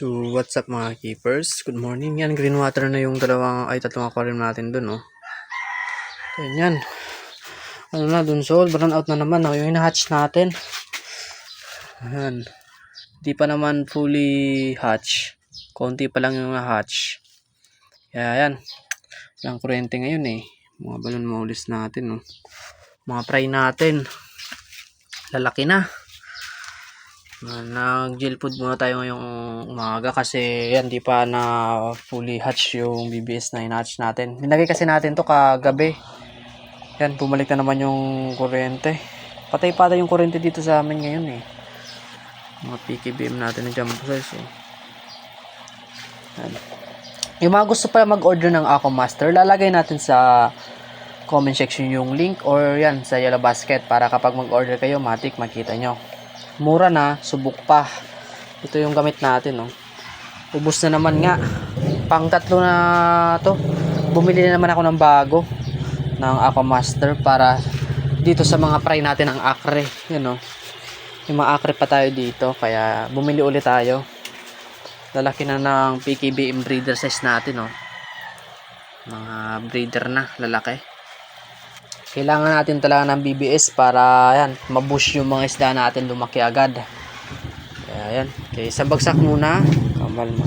So, what's up mga keepers? Good morning. Yan, green water na yung dalawang, ay tatlong aquarium natin dun, oh. Yan, yan. Ano na, dun sol, burn out na naman, oh. Yung ina-hatch natin. Yan. Di pa naman fully hatch. Konti pa lang yung na-hatch. Kaya yan. Walang kuryente ngayon, eh. Mga balon maulis natin, oh. Mga fry natin. Lalaki na. Uh, Nag-gel muna tayo ngayong umaga kasi yan di pa na fully hatch yung BBS na in-hatch natin. Binagay kasi natin to kagabi. Yan, bumalik na naman yung kuryente. Patay-patay yung kuryente dito sa amin ngayon eh. Mga PKBM natin ng jumbo size eh. Yan. Yung mga gusto pa mag-order ng Ako Master, lalagay natin sa comment section yung link or yan sa yellow basket para kapag mag-order kayo, matik makita nyo mura na, subok pa. Ito yung gamit natin, no. Ubus na naman nga. Pang tatlo na to. Bumili na naman ako ng bago ng Aquamaster para dito sa mga fry natin ang acre, yun no. Yung mga acre pa tayo dito, kaya bumili ulit tayo. Lalaki na ng PKBM breeder size natin, no. Mga breeder na, lalaki kailangan natin talaga ng BBS para yan, mabush yung mga isda natin lumaki agad. Kaya yan. Okay, sa bagsak muna. Kamal mo.